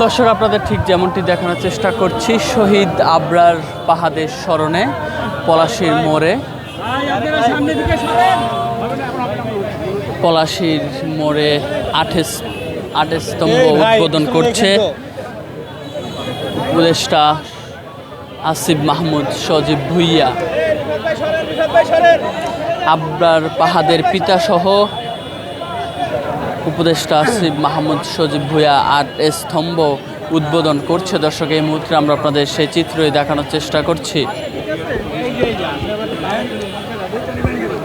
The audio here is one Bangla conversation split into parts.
দর্শক আপনাদের ঠিক যেমনটি দেখানোর চেষ্টা করছি শহীদ আবরার পাহাদের স্মরণে পলাশির মোড়ে। পলাশির মোড়ে আঠেস স্তম্ভ উদ্বোধন করছে। উপদেষ্টা আসিফ মাহমুদ সজীব ভুইয়া। আবরার পাহাদের পিতাসহ উপদেষ্টা আসিফ মাহমুদ সজীব ভুয়া আট স্তম্ভ উদ্বোধন করছে। দর্শক, এই মুহূর্তে আমরা আপনাদের সেই চিত্রই দেখানোর চেষ্টা করছি।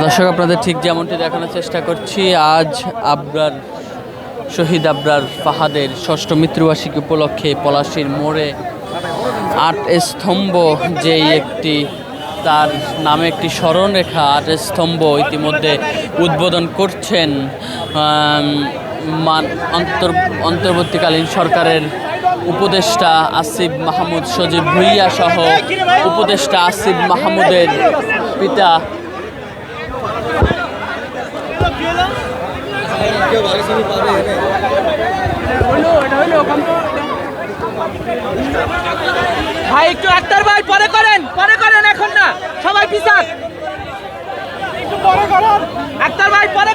দর্শক, আপনাদের ঠিক যেমনটি দেখানোর চেষ্টা করছি, আজ আবরার, শহীদ আবরার ফাহাদের ষষ্ঠ মৃত্যুবার্ষিকী উপলক্ষে পলাশির মোড়ে আট স্তম্ভ, যেই একটি তার নামে একটি স্মরণরেখা, আট স্তম্ভ ইতিমধ্যে উদ্বোধন করছেন মান- অন্তর, অন্তর্বর্তীকালীন সরকারের উপদেষ্টা আসিফ মাহমুদ সজীব ভুইয়া সহ উপদেষ্টা আসিফ মাহমুদের পিতা। ভাই, একটু আক্তার ভাই, পরে করেন পরে করেন এখন না। সবাই পিছাক আক্তার ভাই, পরে